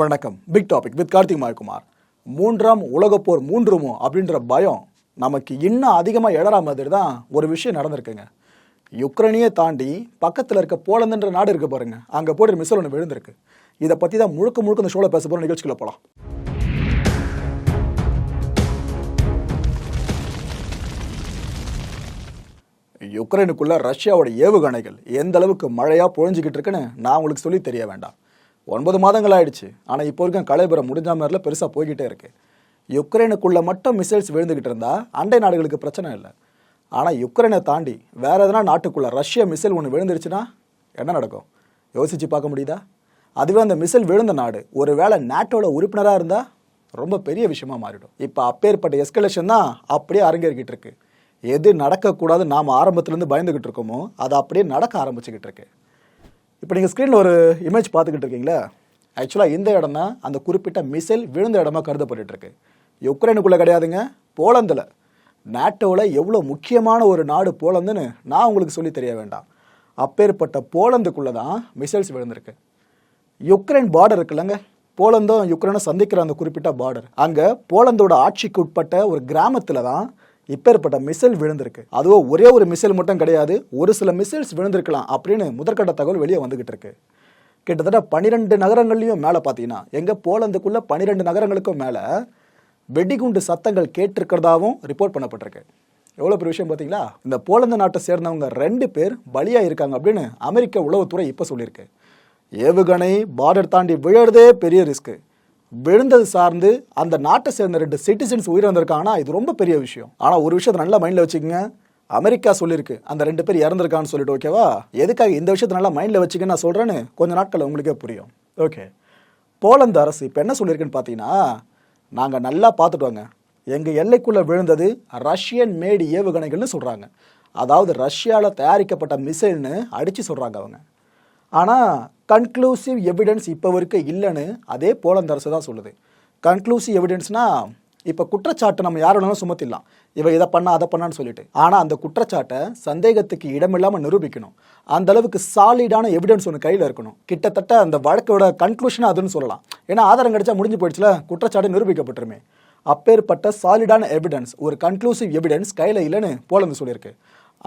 வணக்கம். Big topic with Karthik Mayakumar. மூன்றாம் உலகப்போர் மூன்றுமோ அப்படின்ற பயம் நமக்கு இன்னும் அதிகமாக எழற மாதிரி தான் ஒரு விஷயம் நடந்திருக்குங்க. யுக்ரைனையே தாண்டி பக்கத்தில் இருக்க போலந்துன்ற நாடு இருக்க பாருங்க. அங்கே போட்டு மிசல் ஒன்று விழுந்திருக்கு. இதை பற்றி தான் முழுக்க முழுக்க இந்த ஷோவில் பேச போகிற நிகழ்ச்சிக்குள்ள போகலாம் யுக்ரைனுக்குள்ள ரஷ்யாவோட ஏவுகணைகள் எந்த அளவுக்கு மழையாக பொழிஞ்சிக்கிட்டு இருக்குன்னு நான் உங்களுக்கு சொல்லி தெரிய வேண்டாம். ஒன்பது மாதங்கள் ஆயிடுச்சு ஆனால் இப்போ வரைக்கும் கலைபுரம் முடிஞ்ச மாதிரில பெருசாக போய்கிட்டே இருக்கு. யுக்ரைனுக்குள்ளே மட்டும் மிசைல்ஸ் விழுந்துக்கிட்டு இருந்தால் அண்டை நாடுகளுக்கு பிரச்சனை இல்லை. ஆனால் யுக்ரைனை தாண்டி வேறு எதனா நாட்டுக்குள்ளே ரஷ்ய மிசைல் ஒன்று விழுந்துருச்சுன்னா என்ன நடக்கும்? யோசித்து பார்க்க முடியுதா? அதுவே அந்த மிசைல் விழுந்த நாடு ஒரு வேளை நாட்டோட உறுப்பினராக இருந்தால் ரொம்ப பெரிய விஷயமா மாறிடும். இப்போ அப்பேற்பட்ட எஸ்கலேஷன் தான் அப்படியே அரங்கேறிக்கிட்டு இருக்கு. எது நடக்கக்கூடாது நாம் ஆரம்பத்துலேருந்து பயந்துக்கிட்டு இருக்கோமோ அது அப்படியே நடக்க ஆரம்பிச்சுக்கிட்டு இருக்கு. இப்போ நீங்கள் ஸ்க்ரீனில் ஒரு இமேஜ் பார்த்துக்கிட்டு இருக்கீங்களா ஆக்சுவலாக இந்த இடம் தான் அந்த குறிப்பிட்ட மிசைல் விழுந்த இடமா கருதப்பட்டுருக்கு யுக்ரைனுக்குள்ளே கிடையாதுங்க போலந்தில். நாட்டோவில் எவ்வளோ முக்கியமான ஒரு நாடு போலந்துன்னு நான் உங்களுக்கு சொல்லி தெரிய வேண்டாம். அப்பேற்பட்ட போலந்துக்குள்ளே தான் மிசைல்ஸ் விழுந்திருக்கு. யுக்ரைன் பார்டர் இருக்குல்லங்க போலந்தும் யுக்ரைனும் சந்திக்கிற அந்த குறிப்பிட்ட பார்டர் அங்கே போலந்தோட ஆட்சிக்கு உட்பட்ட ஒரு கிராமத்தில் தான் இப்பேற்பட்ட மிசைல் விழுந்திருக்கு. அதுவும் ஒரே ஒரு மிசைல் மட்டும் கிடையாது ஒரு சில மிசைல்ஸ் விழுந்திருக்கலாம் அப்படின்னு முதற்கட்ட தகவல் வெளியே வந்துகிட்டு இருக்கு கிட்டத்தட்ட பனிரெண்டு நகரங்கள்லையும் மேலே பார்த்தீங்கன்னா எங்கள் போலந்துக்குள்ள பன்னிரெண்டு நகரங்களுக்கும் மேலே வெடிகுண்டு சத்தங்கள் கேட்டிருக்கிறதாவும் ரிப்போர்ட் பண்ணப்பட்டிருக்கு. எவ்வளோ பெரிய விஷயம் பார்த்தீங்களா இந்த போலந்து நாட்டை சேர்ந்தவங்க ரெண்டு பேர் பலியாக இருக்காங்க அப்படின்னு அமெரிக்க உளவுத்துறை இப்போ சொல்லியிருக்கு. ஏவுகணை பார்டர் தாண்டி விழறதே பெரிய ரிஸ்க்கு விழுந்தது சார்ந்து அந்த நாட்டை சேர்ந்த ரெண்டு சிட்டிசன்ஸ் உயிரிழந்திருக்காங்கன்னா இது ரொம்ப பெரிய விஷயம். ஆனால் ஒரு விஷயத்தை நல்லா மைண்டில் வச்சுக்கோங்க. அமெரிக்கா சொல்லியிருக்கு. அந்த ரெண்டு பேர் இறந்துருக்கான்னு சொல்லிட்டு ஓகேவா எதுக்காக இந்த விஷயத்தை நல்லா மைண்டில் வச்சுக்க நான் சொல்கிறேன்னு கொஞ்ச நாட்கள் உங்களுக்கே புரியும். ஓகே போலந்து அரசு இப்போ என்ன சொல்லியிருக்குன்னு பார்த்தீங்கன்னா நாங்கள் நல்லா பார்த்துட்டு வாங்க எங்கள் எல்லைக்குள்ளே விழுந்தது ரஷ்யன் மேடு ஏவுகணைகள்னு சொல்கிறாங்க அதாவது ரஷ்யாவில் தயாரிக்கப்பட்ட மிசைல்னு அடித்து சொல்கிறாங்க அவங்க. ஆனால் கன்க்ளூசிவ் எவிடன்ஸ் இப்போ வரைக்கும் இல்லைன்னு அதே போலந்த அரசு தான் சொல்லுது. கன்க்ளூசிவ் எவிடன்ஸ்னால் இப்போ குற்றச்சாட்டு நம்ம யார் வேணாலும் சுமத்திடலாம். இவ இதை பண்ணா அதை பண்ணான்னு சொல்லிட்டு. ஆனால் அந்த குற்றச்சாட்டை சந்தேகத்துக்கு இடமில்லாமல் நிரூபிக்கணும். அந்த அளவுக்கு சாலிடான எவிடன்ஸ் ஒன்று கையில் இருக்கணும். கிட்டத்தட்ட அந்த வழக்கோட கன்க்ளூஷன் அதுன்னு சொல்லலாம். ஏன்னா ஆதாரம் கிடைச்சா முடிஞ்சு போயிடுச்சுல குற்றச்சாட்டு நிரூபிக்கப்பட்டுருமே. அப்பேற்பட்ட சாலிடான எவிடன்ஸ் ஒரு கன்க்ளூசிவ் எவிடன்ஸ் கையில் இல்லைன்னு போலந்து சொல்லியிருக்கு.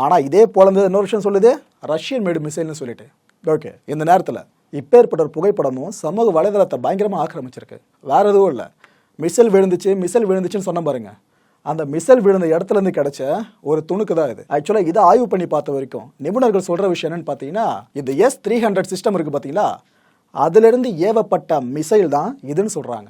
ஆனால் இதே போலந்து இன்னொரு விஷயம் சொல்லுது. ரஷ்யன் மேடு மிசைல்னு சொல்லிட்டு. ஓகே இந்த நேரத்தில் இப்பேற்பட்ட ஒரு புகைப்படமும் சமூக வலைதளத்தை பயங்கரமாக ஆக்கிரமிச்சிருக்கு. வேற எதுவும் இல்லை. மிசைல் விழுந்துச்சு மிசைல் விழுந்துச்சுன்னு சொன்ன பாருங்க. அந்த மிசைல் விழுந்த இடத்துல இருந்து கிடைச்ச ஒரு துணுக்கு தான் இது. ஆக்சுவலாக இதை ஆய்வு பண்ணி பார்த்த வரைக்கும் நிபுணர்கள் சொல்கிற விஷயம் என்னன்னு பார்த்தீங்கன்னா இந்த எஸ் த்ரீ ஹண்ட்ரட் சிஸ்டம் இருக்குது பார்த்தீங்களா அதிலிருந்து ஏவப்பட்ட மிசைல் தான் இதுன்னு சொல்கிறாங்க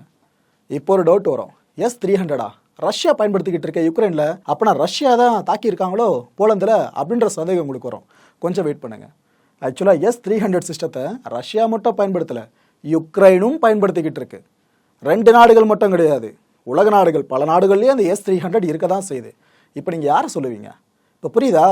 இப்போ ஒரு டவுட் வரும். எஸ் த்ரீ ஹண்ட்ரடா ரஷ்யா பயன்படுத்திக்கிட்டு இருக்க யுக்ரைனில் அப்போனா ரஷ்யா தான் தாக்கியிருக்காங்களோ? போலந்தில் அப்படின்ற சந்தேகம் உங்களுக்கு வரும். கொஞ்சம் வெயிட் பண்ணுங்கள் ஆக்சுவலாக எஸ் த்ரீ ஹண்ட்ரட் சிஸ்டத்தை ரஷ்யா மட்டும் பயன்படுத்தலை. யுக்ரைனும் பயன்படுத்திக்கிட்டு இருக்கு. ரெண்டு நாடுகள் மட்டும் கிடையாது. உலக நாடுகள் பல நாடுகள்லேயே அந்த எஸ் த்ரீ ஹண்ட்ரட் இருக்க தான் செய்யுது. இப்போ நீங்கள் யாரை சொல்லுவீங்க? இப்போ புரியுதா?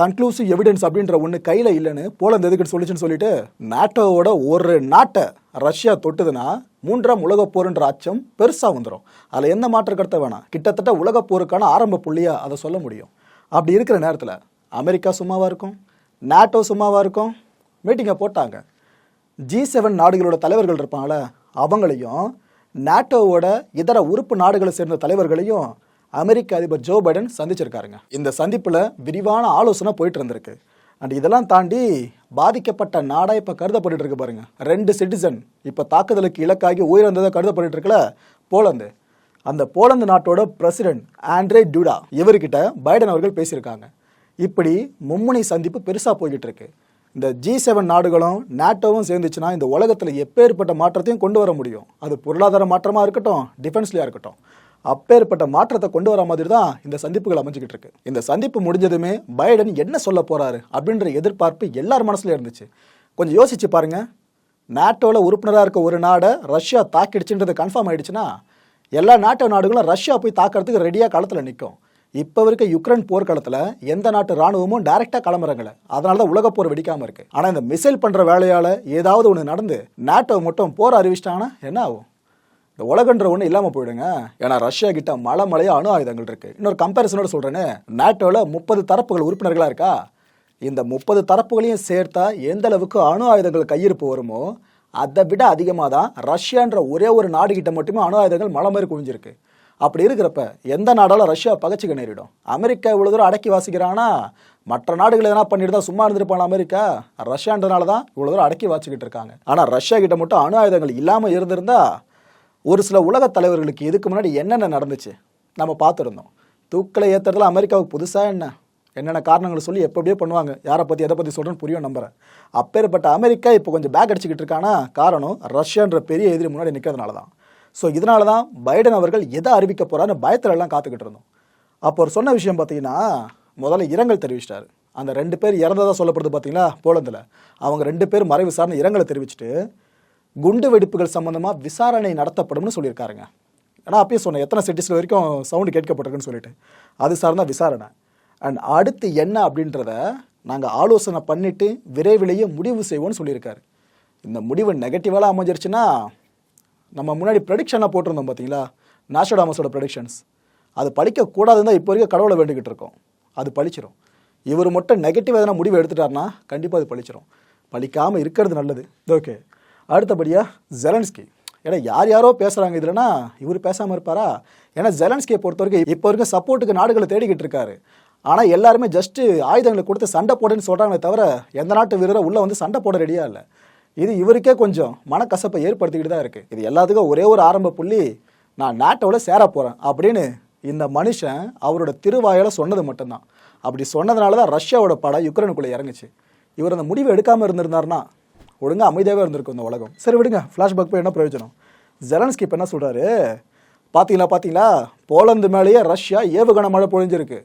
கன்க்ளூசிவ் எவிடன்ஸ் அப்படின்ற ஒன்று கையில் இல்லைன்னு போலந்து எதுக்கு சொல்லிச்சுன்னு சொல்லிட்டு நாட்டோவோட ஒரு நாட்டை ரஷ்யா தொட்டுதுன்னா மூன்றாம் உலகப் போருன்ற அச்சம் பெருசாக வந்துடும் அதில் எந்த மாற்று கருத்தை வேணாம். கிட்டத்தட்ட உலகப் போருக்கான ஆரம்ப புள்ளியாக அதை சொல்ல முடியும். அப்படி இருக்கிற நேரத்தில் அமெரிக்கா சும்மாவாக இருக்கும்? நாட்டோ சும்மாவாக இருக்கும்? மீட்டிங்கை போட்டாங்க. ஜி செவன் நாடுகளோட தலைவர்கள் இருப்பாங்கள அவங்களையும் நாட்டோவோட இதர உறுப்பு நாடுகளை சேர்ந்த தலைவர்களையும் அமெரிக்க அதிபர் ஜோ பைடன் சந்திச்சிருக்காருங்க. இந்த சந்திப்பில் விரிவான ஆலோசனை போயிட்டு இருந்திருக்கு. அண்ட் இதெல்லாம் தாண்டி பாதிக்கப்பட்ட நாடாக இப்போ கருதப்பட்டு இருக்கு பாருங்க. ரெண்டு சிட்டிசன் இப்போ தாக்குதலுக்கு இலக்காகி உயிரிழந்ததை கருதப்பட்டு இருக்குல்ல போலந்து. அந்த போலந்து நாட்டோட பிரசிடென்ட் ஆண்ட்ரே டூடா இவர்கிட்ட பைடன் அவர்கள் பேசியிருக்காங்க. இப்படி மும்முனை சந்திப்பு பெருசாக போய்கிட்டு இருக்கு இந்த ஜி செவன் நாடுகளும் நேட்டோவும் சேர்ந்துச்சுன்னா இந்த உலகத்தில் எப்பேற்பட்ட மாற்றத்தையும் கொண்டு வர முடியும். அது பொருளாதார மாற்றமாக இருக்கட்டும் டிஃபென்ஸ்லையாக இருக்கட்டும். அப்பேற்பட்ட மாற்றத்தை கொண்டு வர மாதிரி தான் இந்த சந்திப்புகள் அமைஞ்சிக்கிட்டு இருக்கு இந்த சந்திப்பு முடிஞ்சதுமே பைடன் என்ன சொல்ல போகிறாரு அப்படின்ற எதிர்பார்ப்பு எல்லார் மனசுல இருந்துச்சு. கொஞ்சம் யோசிச்சு பாருங்க. நாட்டோவில் உறுப்பினராக இருக்க ஒரு நாடை ரஷ்யா தாக்கிடுச்சுன்றது கன்ஃபார்ம் ஆயிடுச்சுன்னா எல்லா நாட்டோ நாடுகளும் ரஷ்யா போய் தாக்கிறதுக்கு ரெடியாக களத்தில் நிற்கும் இப்போ இருக்க யுக்ரைன் போர்க்களத்தில் எந்த நாட்டு ராணுவமும் டைரெக்டாக கிளம்புறாங்கல்ல அதனால தான் உலகப்போர் வெடிக்காமல் இருக்கு. ஆனால் இந்த மிசைல் பண்ணுற வேலையால் ஏதாவது ஒன்று நடந்து நாட்டோ மட்டும் போர் அறிவிச்சிட்டாங்கன்னா என்ன ஆகும்? இந்த உலகன்ற ஒன்று இல்லாமல் போயிடுங்க. ஏன்னா ரஷ்யா கிட்ட மலை மலையாக அணு ஆயுதங்கள் இருக்கு. இன்னொரு கம்பேரிசனோட சொல்கிறேன்னு நாட்டோவில் முப்பது தரப்புகள் உறுப்பினர்களாக இருக்கா? இந்த முப்பது தரப்புகளையும் சேர்த்தா எந்த அளவுக்கு அணு ஆயுதங்கள் கையிருப்பு வருமோ அதை விட அதிகமாக தான் ரஷ்யான்ற ஒரே ஒரு நாடு கிட்ட மட்டுமே அணு ஆயுதங்கள் மலை மாதிரி குவிஞ்சிருக்கு. அப்படி இருக்கிறப்ப எந்த நாடாலும் ரஷ்யா பகச்சுக்க நேரிடும். அமெரிக்கா இவ்வளோ தூரம் அடக்கி வாசிக்கிறானா? மற்ற நாடுகள் எதனா பண்ணிட்டு தான் சும்மா இருந்திருப்பாங்க அமெரிக்கா? ரஷ்யான்றதுனால தான் இவ்வளோ தூரம் அடக்கி வாசிக்கிட்டு இருக்காங்க. ஆனால் ரஷ்யா கிட்ட மட்டும் அணு ஆயுதங்கள் இல்லாமல் இருந்திருந்தா ஒரு சில உலக தலைவர்களுக்கு இதுக்கு முன்னாடி என்னென்ன நடந்துச்சு? நம்ம பார்த்துருந்தோம். தூக்கில் ஏற்றுறதுல அமெரிக்காவுக்கு புதுசாக என்ன? என்னென்ன காரணங்களை சொல்லி எப்போ எப்படியோ பண்ணுவாங்க. யாரை பற்றி எதை பற்றி சொல்கிறேன்னு புரியும் நம்புறேன். அப்பேற்பட்ட அமெரிக்கா இப்போ கொஞ்சம் பேக் அடிச்சுக்கிட்டு இருக்கானா? காரணம் ரஷ்யான்ற பெரிய எதிரி முன்னாடி நிற்கிறதுனால தான் ஸோ இதனால தான் பைடன் அவர்கள் எதை அறிவிக்க போகிறான்னு பயத்தில் எல்லாம் காத்துக்கிட்டு இருந்தோம். அப்போ ஒரு சொன்ன விஷயம் பார்த்தீங்கன்னா முதல்ல இரங்கல் தெரிவிச்சிட்டாரு. அந்த ரெண்டு பேர் இறந்ததாக சொல்லப்படுது பார்த்தீங்களா? போலந்தில். அவங்க ரெண்டு பேர் மறை விசாரணை இரங்கலை தெரிவிச்சுட்டு குண்டு வெடிப்புகள் சம்மந்தமாக விசாரணை நடத்தப்படும்னு சொல்லியிருக்காருங்க. ஏன்னா அப்பயே சொன்னேன் எத்தனை சிட்டிஸில் வரைக்கும் சவுண்டு கேட்கப்பட்டிருக்குன்னு சொல்லிட்டு. அது சார்ந்த விசாரணை. அண்ட் அடுத்து என்ன அப்படின்றத நாங்கள் ஆலோசனை பண்ணிவிட்டு விரைவிலேயே முடிவு செய்வோம்னு சொல்லியிருக்காரு. இந்த முடிவு நெகட்டிவாக அமைஞ்சிருச்சுன்னா நம்ம முன்னாடி ப்ரெடிக்ஷனாக போட்டிருந்தோம் பார்த்தீங்களா நாஷடாமஸோட ப்ரெடிக்ஷன்ஸ் அது பழிக்கக்கூடாதுன்னு தான் இப்போ வரைக்கும் கடவுளை வேண்டிக்கிட்டு இருக்கோம். அது பழிச்சிரும். இவர் மட்டும் நெகட்டிவ் எதனா முடிவு எடுத்துட்டாருன்னா கண்டிப்பாக அது பழிச்சிரும். பழிக்காமல் இருக்கிறது நல்லது. ஓகே அடுத்தபடியாக ஜெலன்ஸ்கி ஏன்னா யார் யாரோ பேசுகிறாங்க இதுலனா இவர் பேசாமல் இருப்பாரா? ஏன்னா ஜெலன்ஸ்கியை பொறுத்த வரைக்கும் இப்போ வரைக்கும் சப்போர்ட்டுக்கு நாடுகளை தேடிக்கிட்டு இருக்காரு. ஆனால் எல்லாருமே ஜஸ்ட்டு ஆயுதங்களை கொடுத்து சண்டை போடுன்னு சொல்கிறாங்களே தவிர எந்த நாட்டு வீரரை உள்ளே வந்து சண்டை போட ரெடியாக இல்லை. இது இவருக்கே கொஞ்சம் மனக்கசப்பை ஏற்படுத்திக்கிட்டு தான் இருக்குது இது எல்லாத்துக்கும் ஒரே ஒரு ஆரம்ப புள்ளி நான் நாட்டோட சேர போகிறேன் அப்படின்னு இந்த மனுஷன் அவரோட திருவாயால் சொன்னது மட்டும்தான். அப்படி சொன்னதுனால தான் ரஷ்யாவோட படம் யுக்ரைனுக்குள்ளே இறங்குச்சு. இவர் அந்த முடிவு எடுக்காமல் இருந்திருந்தாருன்னா ஒழுங்காக அமைதியாகவே இருந்திருக்கும் இந்த உலகம். சரி விடுங்க. ஃப்ளாஷ்பேக் போய் என்ன பிரயோஜனம்? ஜெலன்ஸ்கி இப்போ என்ன சொல்கிறாரு பார்த்தீங்களா பார்த்தீங்களா போலந்து மேலேயே ரஷ்யா ஏவுகணை மழை பொழிஞ்சிருக்கு.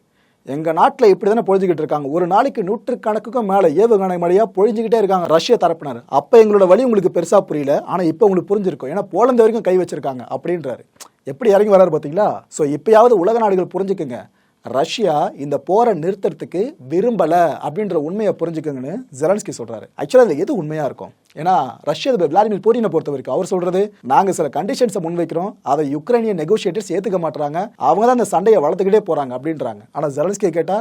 எங்கள் நாட்டில் இப்படி தானே பொழிஞ்சிக்கிட்டு இருக்காங்க. ஒரு நாளைக்கு நூற்றுக்கணக்குக்கும் மேலே ஏவுகணை மழையாக பொழிஞ்சிக்கிட்டே இருக்காங்க. ரஷ்ய தரப்பினர். அப்போ எங்களோட வழி உங்களுக்கு பெருசாக புரியல. ஆனால் இப்போ உங்களுக்கு புரிஞ்சிருக்கும். ஏன்னா போலந்து வரைக்கும் கை வச்சிருக்காங்க அப்படின்றாரு. எப்படி இறங்கி வராரு பார்த்தீங்களா ஸோ இப்பயாவது உலக நாடுகள் புரிஞ்சுக்குங்க. ரஷ்யா இந்த போரை நிறுத்துறதுக்கு விரும்பல அப்படின்ற உண்மையை புரிஞ்சுக்கங்கன்னு ஜெலன்ஸ்கி சொல்கிறாரு ஆக்சுவலாக அதில் எது உண்மையாக இருக்கும்? ஏன்னா ரஷ்ய அதிபர் விளாடிமிர் புட்டினை பொறுத்த வரைக்கும் அவர் சொல்றது நாங்க சில கண்டிஷன்ஸை முன்வைக்கிறோம் அதை யுக்ரைனிய நெகோசியேட்டர்ஸ் ஏத்துக்க மாட்டாங்க அவங்க தான் அந்த சண்டையை வளர்த்துக்கிட்டே போறாங்க அப்படின்றாங்க. ஆனா ஜெலன்ஸ்கி கேட்டா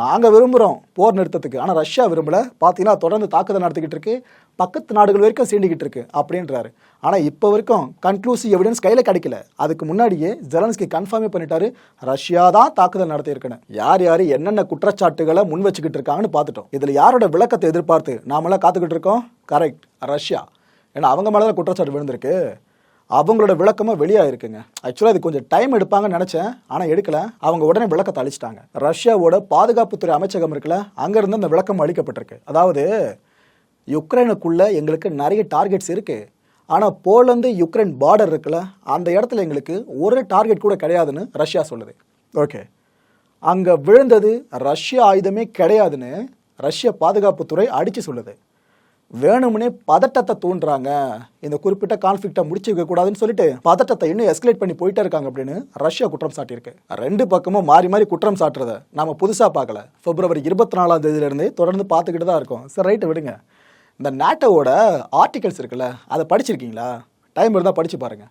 நாங்கள் விரும்புகிறோம் போர் நிறுத்தத்துக்கு. ஆனால் ரஷ்யா விரும்பலை. பார்த்தீங்கன்னா தொடர்ந்து தாக்குதல் நடத்திக்கிட்டு இருக்கு. பக்கத்து நாடுகள் வரைக்கும் சீண்டிக்கிட்டு இருக்கு அப்படின்றாரு. ஆனால் இப்போ வரைக்கும் கன்க்ளூசிவ் எவிடன்ஸ் கையில் கிடைக்கல. அதுக்கு முன்னாடியே ஜெலன்ஸ்கி கன்ஃபார்மே பண்ணிட்டாரு. ரஷ்யா தான் தாக்குதல் நடத்தியிருக்கணும். யார் யார் என்னென்ன குற்றச்சாட்டுகளை முன் வச்சுக்கிட்டு இருக்காங்கன்னு பார்த்துட்டோம். இதில் யாரோட விளக்கத்தை எதிர்பார்த்து நாமெல்லாம் காத்துக்கிட்டு இருக்கோம்? Correct Russia. ஏன்னா அவங்க மேலே தான் குற்றச்சாட்டு விழுந்திருக்கு. அவங்களோட விளக்கமாக வெளியாயிருக்குங்க ஆக்சுவலாக இது கொஞ்சம் டைம் எடுப்பாங்கன்னு நினச்சேன் ஆனால் எடுக்கல. அவங்க உடனே விளக்கத்தை அழிச்சிட்டாங்க. ரஷ்யாவோட பாதுகாப்புத்துறை அமைச்சகம் இருக்குல்ல அங்கேருந்து அந்த விளக்கம் அளிக்கப்பட்டிருக்கு. அதாவது யுக்ரைனுக்குள்ள எங்களுக்கு நிறைய டார்கெட்ஸ் இருக்கு. ஆனால் போலந்து யுக்ரைன் பார்டர் இருக்குல்ல அந்த இடத்துல எங்களுக்கு ஒரு டார்கெட் கூட கிடையாதுன்னு ரஷ்யா சொல்லுது. ஓகே அங்கே விழுந்தது ரஷ்ய ஆயுதமே கிடையாதுன்னு ரஷ்ய பாதுகாப்புத்துறை அடித்து சொல்லுது. வேணும்னே பதட்டத்தை தூண்டுறாங்க. இந்த குறிப்பிட்ட கான்ஃபிளிக்டை முடிச்சு வைக்க கூடாதுன்னு சொல்லிட்டு பதட்டத்தை இன்னும் எஸ்கலேட் பண்ணி போயிட்டே இருக்காங்க அப்படின்னு ரஷ்யா குற்றம் சாட்டியிருக்கு. ரெண்டு பக்கமும் மாறி மாறி குற்றம் சாட்டுறதை நம்ம புதுசா பார்க்கல. பிப்ரவரி இருபத்தி நாலாம் தேதியிலிருந்து தொடர்ந்து பார்த்துக்கிட்டு தான் இருக்கோம். சரி ரைட்டு விடுங்க. இந்த நேட்டோவோட ஆர்டிகல்ஸ் இருக்குல்ல அதை படிச்சிருக்கீங்களா? டைம் இருந்தால் படிச்சு பாருங்க.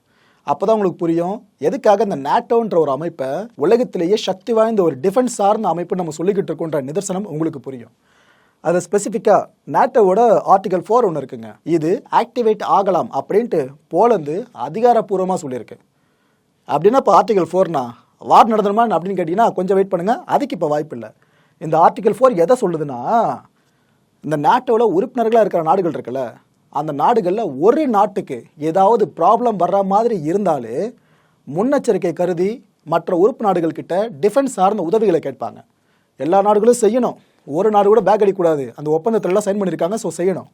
அப்பதான் உங்களுக்கு புரியும் எதுக்காக இந்த நாட்டோன்ற ஒரு அமைப்பை உலகத்திலேயே சக்தி வாய்ந்த ஒரு டிஃபென்ஸ் சார்ந்த அமைப்பு நம்ம சொல்லிக்கிட்டு இருக்கோன்ற நிதர்சனம் உங்களுக்கு புரியும். அது ஸ்பெசிஃபிக்காக நேட்டோவோட ஆர்டிகல் ஃபோர் ஒன்று இருக்குங்க. இது ஆக்டிவேட் ஆகலாம் அப்படின்ட்டு போலந்து அதிகாரப்பூர்வமாக சொல்லியிருக்கு. அப்படின்னா இப்போ ஆர்டிகல் ஃபோர்னா வார் நடந்துருமா அப்படின்னு கேட்டிங்கன்னா கொஞ்சம் வெயிட் பண்ணுங்கள் அதுக்கு இப்போ வாய்ப்பு இல்லை. இந்த ஆர்டிகல் ஃபோர் எதை சொல்லுதுன்னா இந்த நாட்டோட உறுப்பினர்களாக இருக்கிற நாடுகள் இருக்குல்ல அந்த நாடுகளில் ஒரு நாட்டுக்கு ஏதாவது ப்ராப்ளம் வர்ற மாதிரி இருந்தாலே முன்னெச்சரிக்கை கருதி மற்ற உறுப்பு நாடுகள்கிட்ட டிஃபென்ஸ் சார்ந்த உதவிகளை கேட்பாங்க. எல்லா நாடுகளும் செய்யணும். ஒரு நாடு கூட பேக் அடிக்கக்கூடாது. அந்த ஒப்பந்தத்திலலாம் எல்லாம் சைன் பண்ணியிருக்காங்க ஸோ செய்யணும்.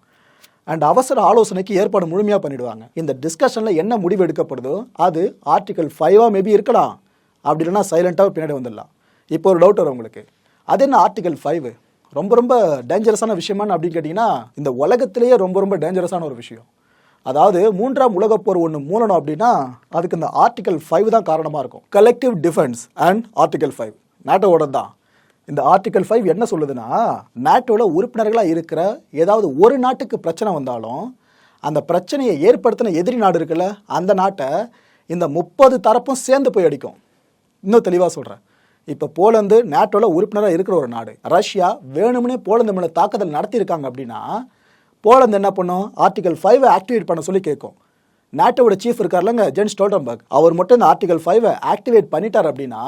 அண்ட் அவசர ஆலோசனைக்கு ஏற்பாடு முழுமையாக பண்ணிடுவாங்க. இந்த டிஸ்கஷனில் என்ன முடிவு எடுக்கப்படுதோ அது ஆர்டிகல் ஃபைவாக மேபி இருக்கலாம். அப்படி இல்லைன்னா சைலண்ட்டாக பின்னாடி வந்துடலாம். இப்போ ஒரு டவுட் வரும் உங்களுக்கு. அது என்ன ஆர்டிகல் ஃபைவ் ரொம்ப ரொம்ப டேஞ்சரஸான விஷயமானு அப்படின்னு கேட்டிங்கன்னா இந்த உலகத்திலேயே ரொம்ப ரொம்ப டேஞ்சரஸான ஒரு விஷயம். அதாவது மூன்றாம் உலகப்போர் ஒன்று மூலணும் அப்படின்னா அதுக்கு இந்த ஆர்டிகல் ஃபைவ் தான் காரணமாக இருக்கும். Collective defence and article five நாட்டோட தான் இந்த ஆர்டிகல் ஃபைவ் என்ன சொல்லுதுன்னா நாட்டோட உறுப்பினர்களாக இருக்கிற ஏதாவது ஒரு நாட்டுக்கு பிரச்சனை வந்தாலும் அந்த பிரச்சனையை ஏற்படுத்தின எதிரி நாடு இருக்குல்ல அந்த நாட்டை இந்த முப்பது தரப்பும் சேர்ந்து போய் அடிக்கும். இன்னும் தெளிவாக சொல்கிறேன் இப்போ போலந்து நாட்டோட உறுப்பினராக இருக்கிற ஒரு நாடு ரஷ்யா வேணும்னே போலந்து மேலே தாக்குதல் நடத்தியிருக்காங்க அப்படின்னா போலந்து என்ன பண்ணும்? ஆர்டிகல் ஃபைவை ஆக்டிவேட் பண்ண சொல்லி கேட்கும். நாட்டோட சீஃப் இருக்கார்லங்க ஜென் ஸ்டோல்டன்பர்க் அவர் மட்டும் இந்த ஆர்டிகல் ஃபைவை ஆக்டிவேட் பண்ணிட்டார் அப்படின்னா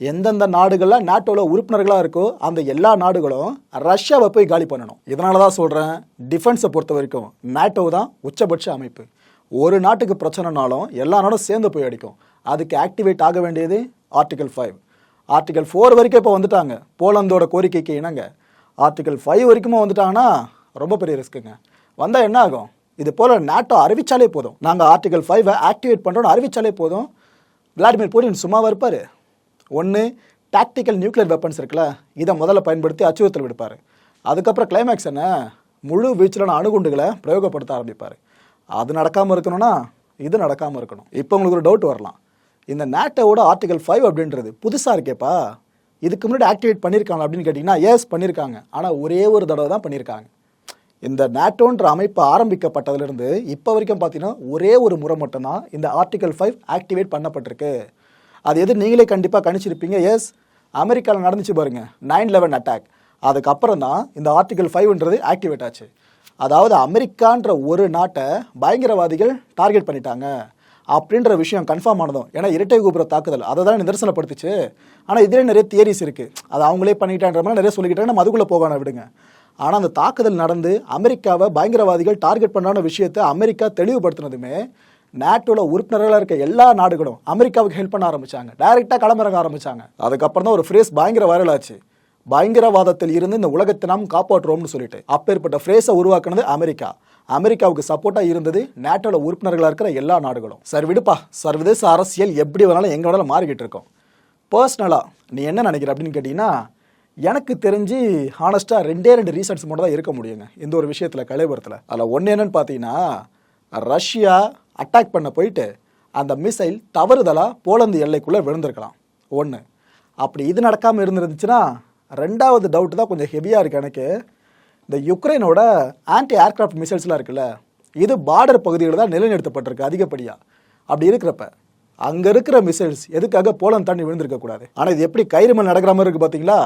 எந்தெந்த நாடுகளில் நாட்டோவில் உறுப்பினர்களாக இருக்கோ அந்த எல்லா நாடுகளும் ரஷ்யாவை போய் காலி பண்ணணும். இதனால தான் சொல்கிறேன் டிஃபென்ஸை பொறுத்த வரைக்கும் நாட்டோ தான் உச்சபட்ச அமைப்பு. ஒரு நாட்டுக்கு பிரச்சனைனாலும் எல்லா நாடும் சேர்ந்து போய் அடிக்கும். அதுக்கு ஆக்டிவேட் ஆக வேண்டியது ஆர்டிகல் ஃபைவ் ஆர்டிகல் ஃபோர் வரைக்கும் இப்போ வந்துட்டாங்க. போலந்தோட கோரிக்கைக்கு இணங்க. ஆர்டிகல் ஃபைவ் வரைக்குமே வந்துட்டாங்கன்னா ரொம்ப பெரிய ரிஸ்க்குங்க வந்தால் என்ன ஆகும்? இது போல் நாட்டோ அறிவிச்சாலே போதும். நாங்கள் ஆர்டிகல் ஃபைவை ஆக்டிவேட் பண்ணுறோன்னு அறிவித்தாலே போதும். விளாடிமிர் புடின் சும்மாவாக இருப்பார்? ஒன்று டாக்டிக்கல் நியூக்ளியர் வெப்பன்ஸ் இருக்குல்ல இதை முதல்ல பயன்படுத்தி அச்சுறுத்தல் விடுப்பார். அதுக்கப்புறம் கிளைமேக்ஸ் என்ன? முழு வீச்சிலான அணுகுண்டுகளை பிரயோகப்படுத்த ஆரம்பிப்பார். அது நடக்காமல் இருக்கணும்னா இது நடக்காமல் இருக்கணும். இப்போ உங்களுக்கு ஒரு டவுட் வரலாம். இந்த நேட்டோட ஆர்டிகல் ஃபைவ் அப்படின்றது புதுசாக இருக்கேப்பா. இதுக்கு முன்னாடி ஆக்டிவேட் பண்ணியிருக்காங்க அப்படின்னு கேட்டிங்கன்னா எஸ் பண்ணியிருக்காங்க. ஆனால் ஒரே ஒரு தடவை தான் பண்ணியிருக்காங்க. இந்த நாட்டோன்ற அமைப்பு ஆரம்பிக்கப்பட்டதுலேருந்து இப்போ வரைக்கும் பார்த்தீங்கன்னா ஒரே ஒரு முறை மட்டும்தான் இந்த ஆர்டிகல் ஃபைவ் ஆக்டிவேட் பண்ணப்பட்டிருக்கு. அது எது நீங்களே கண்டிப்பாக கணிச்சிருப்பீங்க. எஸ் அமெரிக்காவில் நடந்துச்சு பாருங்க. நைன் லெவன் அட்டாக் அதுக்கப்புறம் தான் இந்த ஆர்டிகல் ஃபைவ்ன்றது ஆக்டிவேட் ஆச்சு. அதாவது அமெரிக்கான்ற ஒரு நாட்டை பயங்கரவாதிகள் டார்கெட் பண்ணிட்டாங்க. அப்படின்ற விஷயம் கன்ஃபார்ம் ஆனதும். ஏன்னா இரட்டை கோபுர தாக்குதல். அதை தான் நிதர்சனப்படுத்துச்சு. ஆனால் இதிலே நிறைய தியரிஸ் இருக்குது அது அவங்களே பண்ணிட்டான்ற மாதிரி நிறைய சொல்லிக்கிட்டாங்க. நம்ம அதுக்குள்ளே போகணும் விடுங்க. ஆனால் அந்த தாக்குதல் நடந்து அமெரிக்காவை பயங்கரவாதிகள் டார்கெட் பண்ணான விஷயத்தை அமெரிக்கா தெளிவுபடுத்தினதுமே நாட்டோட உறுப்பினர்களாக இருக்க எல்லா நாடுகளும் அமெரிக்காவுக்கு ஹெல்ப் பண்ண ஆரம்பிச்சாங்க. டைரெக்டாக களமிறங்க ஆரம்பிச்சாங்க. அதுக்கப்புறம் தான் ஒரு ஃப்ரேஸ் பயங்கர வைரல் ஆச்சு. பயங்கரவாதத்தில் இருந்து இந்த உலகத்தை நாம் காப்பாற்றுவோம்னு சொல்லிட்டு அப்பேற்பட்ட ஃப்ரேஸை உருவாக்குனது அமெரிக்கா. அமெரிக்காவுக்கு சப்போர்ட்டாக இருந்தது நாட்டோட உறுப்பினர்களாக இருக்கிற எல்லா நாடுகளும். சரி விடுப்பா சர்வதேச அரசியல் எப்படி வேணாலும் எங்கே வேணாலும் மாறிக்கிட்டு இருக்கோம். பர்சனலாக நீ என்ன நினைக்கிற அப்படின்னு கேட்டிங்கன்னா எனக்கு தெரிஞ்சு ஹானஸ்ட்டாக ரெண்டே ரெண்டு ரீசன்ஸ் மட்டும் தான் இருக்க முடியுங்க. இந்த ஒரு விஷயத்தில் கலைபுரத்தில். அதில் ஒன்று என்னன்னு பார்த்தீங்கன்னா ரஷ்யா அட்டாக் பண்ண போயிட்டு அந்த மிசைல் தவறுதலாக போலந்து எல்லைக்குள்ளே விழுந்திருக்கலாம். ஒன்று அப்படி இது நடக்காமல் இருந்துருந்துச்சுன்னா ரெண்டாவது டவுட் தான் கொஞ்சம் ஹெவியாக இருக்குது எனக்கு. இந்த யுக்ரைனோட ஆன்டி ஏர்க்ராஃப்ட் மிசைல்ஸ்லாம் இருக்குல்ல இது பார்டர் பகுதியில் தான் நிலைநிறுத்தப்பட்டிருக்கு அதிகப்படியாக அப்படி இருக்கிறப்ப அங்கே இருக்கிற மிசைல்ஸ் எதுக்காக போலந்து தாண்டி விழுந்திருக்கக்கூடாது ஆனால் இது எப்படி கைரிமல் நடக்கிற மாதிரி இருக்குது பார்த்தீங்களா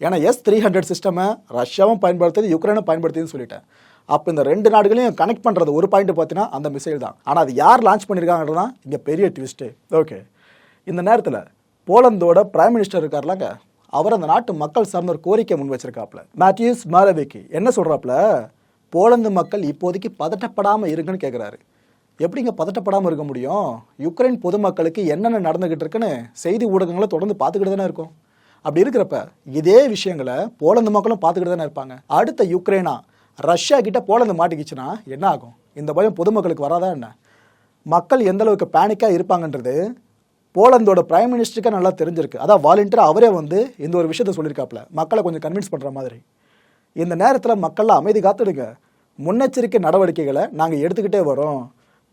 ஏன்னா எஸ் த்ரீ ஹண்ட்ரட் சிஸ்டமை ரஷ்யாவும் பயன்படுத்துது யுக்ரைனும் பயன்படுத்துதுன்னு சொல்லிட்டேன். அப்போ இந்த ரெண்டு நாடுகளையும் கனெக்ட் பண்ணுறது ஒரு பாயிண்ட் பார்த்தீங்கன்னா அந்த மிசைல் தான். ஆனால் அது யார் லான்ச் பண்ணியிருக்காங்கன்றது தான் இங்கே பெரிய ட்விஸ்ட்டு ஓகே இந்த நேரத்தில் போலந்தோட பிரைம் மினிஸ்டர் இருக்கார்லாங்க. அவர் அந்த நாட்டு மக்கள் சார்ந்த ஒரு கோரிக்கை முன் வச்சிருக்காப்ல மேத்யூஸ் மாரவிக்கு என்ன சொல்கிறாப்புல போலந்து மக்கள் இப்போதைக்கு பதட்டப்படாமல் இருங்கன்னு கேட்குறாரு எப்படிங்க பதட்டப்படாமல் இருக்க முடியும்? யுக்ரைன் பொதுமக்களுக்கு என்னென்ன நடந்துக்கிட்டு இருக்குன்னு செய்தி ஊடகங்களை தொடர்ந்து பார்த்துக்கிட்டு தானே இருக்கும். அப்படி இருக்கிறப்ப இதே விஷயங்களை போலந்து மக்களும் பார்த்துக்கிட்டு தானே இருப்பாங்க. அடுத்த யுக்ரைனா ரஷ்யா கிட்ட போலந்து மாட்டிக்கிச்சுன்னா என்ன ஆகும்? இந்த பயம் பொதுமக்களுக்கு வராதா என்ன? மக்கள் எந்த அளவுக்கு பேனிக்காக இருப்பாங்கன்றது போலந்தோட பிரைம் மினிஸ்டருக்கு நல்லா தெரிஞ்சிருக்கு. அதான் வாலண்டியராக அவரே வந்து இந்த ஒரு விஷயத்த சொல்லியிருக்காப்புல மக்களை கொஞ்சம் கன்வின்ஸ் பண்ணுற மாதிரி. இந்த நேரத்தில் மக்கள்லாம் அமைதி காத்துடுங்க. முன்னெச்சரிக்கை நடவடிக்கைகளை நாங்கள் எடுத்துக்கிட்டே வரோம்.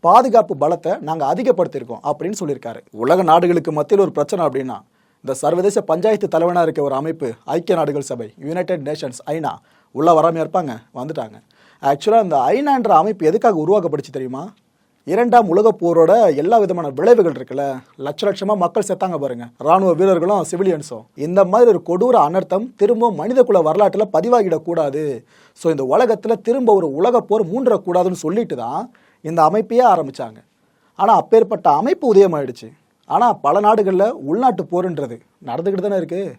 பாதுகாப்பு பலத்தை நாங்கள் அதிகப்படுத்தியிருக்கோம் அப்படின்னு சொல்லியிருக்காரு. உலக நாடுகளுக்கு மத்தியில் ஒரு பிரச்சனை அப்படின்னா இந்த சர்வதேச பஞ்சாயத்து தலைவனாக இருக்க ஒரு அமைப்பு ஐக்கிய நாடுகள் சபை யுனைடெட் நேஷன்ஸ் ஐநா உள்ளே வராமல் இருப்பாங்க. வந்துட்டாங்க. ஆக்சுவலாக இந்த ஐநான்ற அமைப்பு எதுக்காக உருவாக்கப்படுச்சு தெரியுமா? இரண்டாம் உலகப் போரோட எல்லா விதமான விளைவுகள் இருக்குல்ல? லட்ச லட்சமாக மக்கள் செத்தாங்க பாருங்க. ராணுவ வீரர்களும் சிவிலியன்ஸும் இந்த மாதிரி ஒரு கொடூர அனர்த்தம் திரும்ப மனிதக்குல வரலாற்றில் பதிவாகிடக்கூடாது. ஸோ இந்த உலகத்தில் திரும்ப ஒரு உலகப் போர் மூன்றக்கூடாதுன்னு சொல்லிட்டு தான் இந்த அமைப்பையே ஆரம்பிச்சாங்க. ஆனால் அப்பேற்பட்ட அமைப்பு உதயமாயிடுச்சு. ஆனால் பல நாடுகளில் உள்நாட்டு போருன்றது நடந்துக்கிட்டு தானே இருக்குது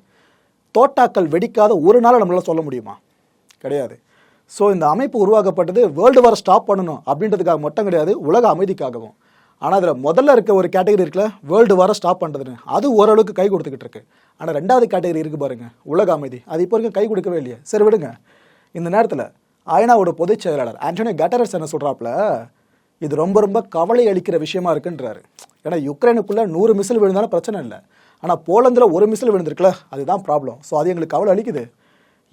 தோட்டாக்கள் வெடிக்காத ஒரு நாள் நம்மளால் சொல்ல முடியுமா? கிடையாது. ஸோ இந்த அமைப்பு உருவாக்கப்பட்டது வேர்ல்டு வார் ஸ்டாப் பண்ணணும் அப்படின்றதுக்காக மட்டும் கிடையாது உலக அமைதிக்காகவும். ஆனால் அதில் முதல்ல இருக்க ஒரு கேட்டகரி இருக்குல்ல வேர்ல்டு வாரை ஸ்டாப் பண்ணுறதுன்னு அது ஓரளவுக்கு கை கொடுத்துக்கிட்டு இருக்கு. ஆனால் ரெண்டாவது கேட்டகரி இருக்குது பாருங்கள் உலக அமைதி. அது இப்போ வரைக்கும் கை கொடுக்கவே இல்லையே. சரி விடுங்க. இந்த நேரத்தில் ஐநாவோட பொதுச் செயலாளர் ஆண்டனி கட்டரஸ் என்ன சொல்கிறாப்புல இது ரொம்ப ரொம்ப கவலை அளிக்கிற விஷயமா இருக்குன்றாரு. ஏன்னா யுக்ரைனுக்குள்ள நூறு மிசில் விழுந்தாலும் பிரச்சனை இல்லை. ஆனால் போலந்தில் ஒரு மிசில் விழுந்திருக்குல்ல அதுதான் ப்ராப்ளம் ஸோ அது எங்களுக்கு கவலை அளிக்குது.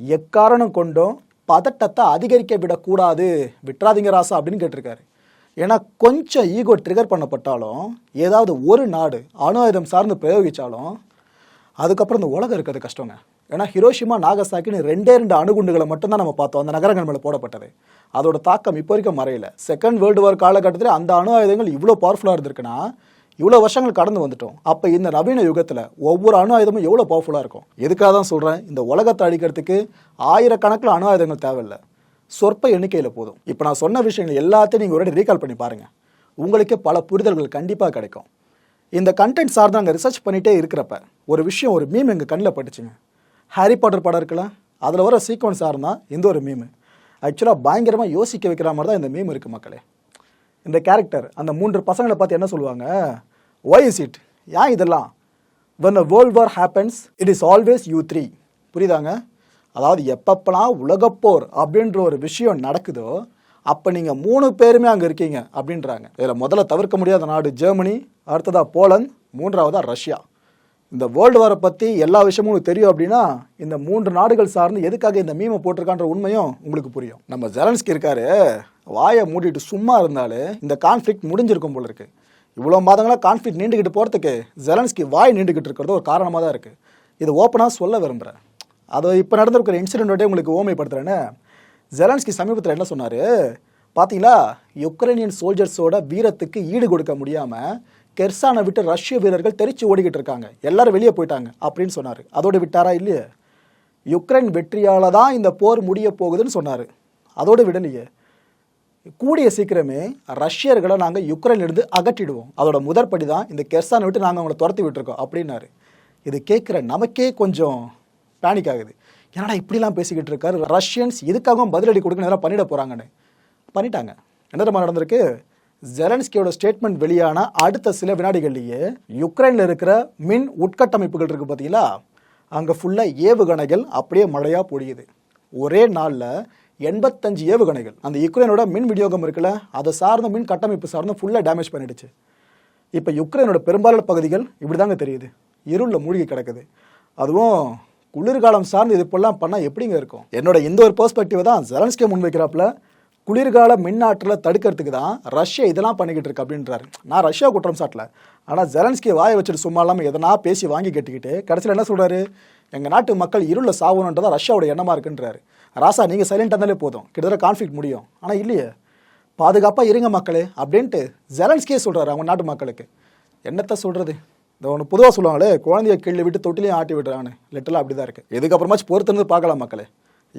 எக்காரணம் கொண்டும் பதட்டத்தை அதிகரிக்க விடக்கூடாது. விட்டுறாதீங்க ராசா அப்படின்னு கேட்டிருக்காரு. ஏன்னா கொஞ்சம் ஈகோ ட்ரிகர் பண்ணப்பட்டாலும் ஏதாவது ஒரு நாடு அணு ஆயுதம் சார்ந்து பிரயோகித்தாலும் அதுக்கப்புறம் இந்த உலகம் இருக்கிறது கஷ்டங்க. ஏன்னா ஹிரோஷிமா நாகசாக்கின்னு ரெண்டே ரெண்டு அணுகுண்டுகளை மட்டும்தான் நம்ம பார்த்தோம். அந்த நகரங்கள் மேலே போடப்பட்டது. அதோட தாக்கம் இப்போ வரைக்கும் மறையல. செகண்ட் வேர்ல்டு வார் காலகட்டத்தில் அந்த அணு ஆயுதங்கள் இவ்வளோ பவர்ஃபுல்லாக இருந்திருக்குன்னா இவ்வளோ வருஷங்கள் கடந்து வந்துட்டோம். அப்போ இந்த நவீன யுகத்தில் ஒவ்வொரு அணு ஆயுதமும் எவ்வளோ பவர்ஃபுல்லாக இருக்கும்? எதுக்காக தான் சொல்கிறேன் இந்த உலகத்தை அழிக்கிறதுக்கு ஆயிரக்கணக்கில் அணு ஆயுதங்கள் தேவையில்லை. சொற்ப எண்ணிக்கையில் போதும். இப்போ நான் சொன்ன விஷயங்கள் எல்லாத்தையும் நீங்கள் ஒரு ரீகால் பண்ணி பாருங்கள் உங்களுக்கே பல புரிதல்கள் கண்டிப்பாக கிடைக்கும். இந்த கண்டென்ட் சார்ந்து நாங்கள் ரிசர்ச் பண்ணிகிட்டே இருக்கிறப்ப ஒரு விஷயம் ஒரு மீம் எங்கள் கண்ணில் பட்டுச்சுங்க. ஹாரி பாட்டர் படம் இருக்குல்ல அதில் வர சீக்வன்ஸ் தான் இந்த ஒரு மீம் ஆக்சுவலாக பயங்கரமாக யோசிக்க வைக்கிற மாதிரி தான் இந்த மீம் இருக்குது மக்களே. இந்த கேரக்டர் அந்த மூன்று பசங்களை பார்த்து என்ன சொல்லுவாங்க? ஒய் இஸ் இட் ஏன் இதெல்லாம்? When a world war happens it is always you three புரியுதாங்க? அதாவது எப்பப்பெல்லாம் உலகப்போர் அப்படின்ற ஒரு விஷயம் நடக்குதோ அப்போ நீங்கள் மூணு பேருமே அங்கே இருக்கீங்க அப்படின்றாங்க. இதில் முதல்ல தவிர்க்க முடியாத நாடு ஜெர்மனி அடுத்ததாக போலந்து மூன்றாவதாக ரஷ்யா. இந்த வேர்ல்டு வாரை பற்றி எல்லா விஷயமும் உங்களுக்கு தெரியும் அப்படின்னா இந்த மூன்று நாடுகள் சார்ந்து எதுக்காக இந்த மீமை போட்டிருக்கான்ற உண்மையும் உங்களுக்கு புரியும். நம்ம ஜெலன்ஸ்கி இருக்காரு வாயை மூடிட்டு சும்மா இருந்தாலே இந்த கான்ஃப்ளிக் முடிஞ்சிருக்கும் போல இருக்கு. இவ்வளோ மாதங்களாக கான்ஃப்ளிக் நீண்டுக்கிட்டு போகிறதுக்கு ஜெலன்ஸ்கி வாய் நீண்டுக்கிட்டு இருக்கிறது ஒரு காரணமாக தான் இருக்குது இது ஓப்பனாக சொல்ல விரும்புகிறேன் அது இப்போ நடந்திருக்கிற இன்சிடென்ட்டே உங்களுக்கு ஓமைப்படுத்துகிறேன்னு ஜெலன்ஸ்கி சமீபத்தில் என்ன சொன்னார்? பார்த்தீங்களா யுக்ரைனியன் சோல்ஜர்ஸோட வீரத்துக்கு ஈடு கொடுக்க முடியாமல் கெர்சானை விட்டு ரஷ்ய வீரர்கள் தெரிச்சு ஓடிக்கிட்டு இருக்காங்க. எல்லாரும் வெளியே போயிட்டாங்க அப்படின்னு சொன்னார். அதோடு விட்டாரா இல்லையே? யுக்ரைன் வெற்றியால் தான் இந்த போர் முடிய போகுதுன்னு சொன்னார். அதோடு விடலையே. கூடிய சீக்கிரமே ரஷ்யர்களை நாங்கள் யுக்ரைன்லேருந்து அகற்றிடுவோம். அதோட முதற்படி தான் இந்த கெர்சானை விட்டு நாங்கள் அவங்கள துரத்தி விட்டுருக்கோம் அப்படின்னாரு. இது கேட்குற நமக்கே கொஞ்சம் பேனிக் ஆகுது. என்னடா இப்படிலாம் பேசிக்கிட்டு இருக்காரு? ரஷ்யன்ஸ் இதுக்காகவும் பதிலடி கொடுக்க நேரம் பண்ணிட போகிறாங்கன்னு பண்ணிட்டாங்க. என்ன நடந்திருக்கு? ஜெலன்ஸ்கியோட ஸ்டேட்மெண்ட் வெளியான அடுத்த சில வினாடிகள்லேயே யுக்ரைனில் இருக்கிற மின் உட்கட்டமைப்புகள் இருக்குது பார்த்தீங்களா அங்கே ஃபுல்லாக ஏவுகணைகள் அப்படியே மழையாக பொழியுது. ஒரே நாளில் எண்பத்தஞ்சு ஏவுகணைகள். அந்த யுக்ரைனோட மின் விநியோகம் இருக்குல்ல அதை சார்ந்த மின் கட்டமைப்பு சார்ந்து ஃபுல்லாக டேமேஜ் பண்ணிடுச்சு. இப்போ யுக்ரைனோட பெரும்பாலான பகுதிகள் இப்படி தாங்க தெரியுது. இருளில் மூழ்கி கிடக்குது. அதுவும் குளிர்காலம் சார்ந்து இது இப்பெல்லாம் பண்ணால் எப்படிங்க இருக்கும்? என்னோட இந்த ஒரு பெர்ஸ்பெக்டிவ் தான் ஜெலன்ஸ்கே முன்வைக்கிறாப்புல. குளிர்கால மின் ஆற்றலை தடுக்கிறதுக்கு தான் ரஷ்யா இதெல்லாம் பண்ணிக்கிட்டு இருக்கு அப்படின்றாரு. நான் ரஷ்யா குற்றம் சாட்டல. ஆனால் ஜெலன்ஸ்கி வாயை வச்சுட்டு சும்மா இல்லாமல் எதனா பேசி வாங்கி கட்டிக்கிட்டு கடைசியில் என்ன சொல்கிறாரு எங்கள் நாட்டு மக்கள் இருளில் சாகணுன்றதா ரஷ்யாவோட எண்ணமாக இருக்குன்றாரு. ராசா நீங்கள் சைலண்டாக இருந்தாலே போதும். கிட்டத்தட்ட கான்ஃப்ளிக் முடியும். ஆனால் இல்லையே. பாதுகாப்பாக இருங்க மக்களே அப்படின்ட்டு ஜெலன்ஸ்கியே சொல்கிறாரு அவங்க நாட்டு மக்களுக்கு. என்னத்தை சொல்கிறது இந்த ஒன்று பொதுவாக சொல்லுவாங்களே குழந்தைய கீழே விட்டு தொட்டிலையும் ஆட்டி விடுறான்னு. லிட்டலாக அப்படி தான் இருக்குது இதுக்கப்புறமாச்சும் பொறுத்திருந்து பார்க்கலாம் மக்களே.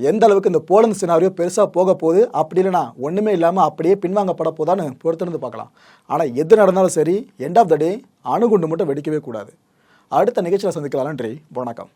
எந்த அளவுக்கு இந்த போலந்து சினாரியோ பெருசாக போக போகுது அப்படி இல்லைனா ஒன்றுமே இல்லாமல் அப்படியே பின்வாங்கப்பட போதான்னு பொறுத்திருந்து பார்க்கலாம். ஆனால் எது நடந்தாலும் சரி எண்ட் ஆஃப் த டே அணுகுண்டு மட்டும் வெடிக்கவே கூடாது. அடுத்த நிகழ்ச்சியில் சந்திக்கலாம். நன்றி. வணக்கம்.